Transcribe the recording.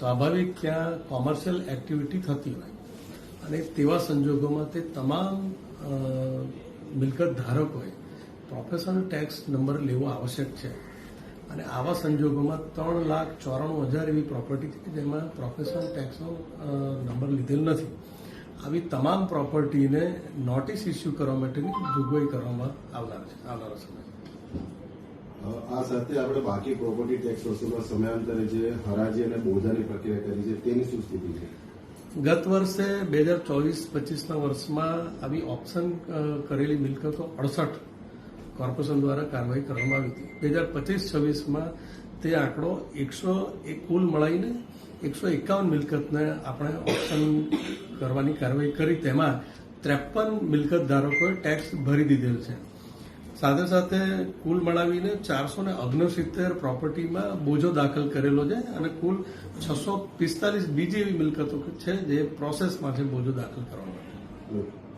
સ્વાભાવિક ત્યાં commercial activity થતી હોય. અને તેવા સંજોગોમાં તે તમામ મિલકત ધારકોએ પ્રોફેશનલ ટેક્સ નંબર લેવો આવશ્યક છે. અને આવા સંજોગોમાં ત્રણ લાખ ચોરાણું હજાર એવી પ્રોપર્ટી છે જેમાં પ્રોફેશનલ ટેક્સનો નંબર લીધેલ નથી. આવી તમામ પ્રોપર્ટીને નોટિસ ઇસ્યુ કરવા માટેની જોગવાઈ કરવામાં આવનાર છે, આવનારા સમય. આ સાથે આપણે બાકી પ્રોપર્ટી ટેક્સ વસૂલવા સમયાંતરે જે હરાજી અને બોજાની પ્રક્રિયા કરી છે, તેની શું સ્થિતિ છે? ગત વર્ષે બે હજાર ચોવીસ પચીસના વર્ષમાં આવી ઓપ્શન કરેલી મિલકતો અડસઠ કોર્પોરેશન દ્વારા કાર્યવાહી કરવામાં આવી હતી. બે હજાર પચીસ છવ્વીસમાં તે આંકડો એકસો એક, કુલ મળીને એકસો એકાવન મિલકતને આપણે ઓપ્શન કરવાની કાર્યવાહી કરી. તેમાં ત્રેપન મિલકત ધારકોએ ટેક્સ ભરી દીધેલ છે. સાથે સાથે કુલ મળાવીને ચારસો ને ઓગણસિત્તેર પ્રોપર્ટીમાં બોજો દાખલ કરેલો છે અને કુલ છસો પિસ્તાલીસ બીજી એવી મિલકતો છે જે પ્રોસેસમાં છે બોજો દાખલ કરવા માટે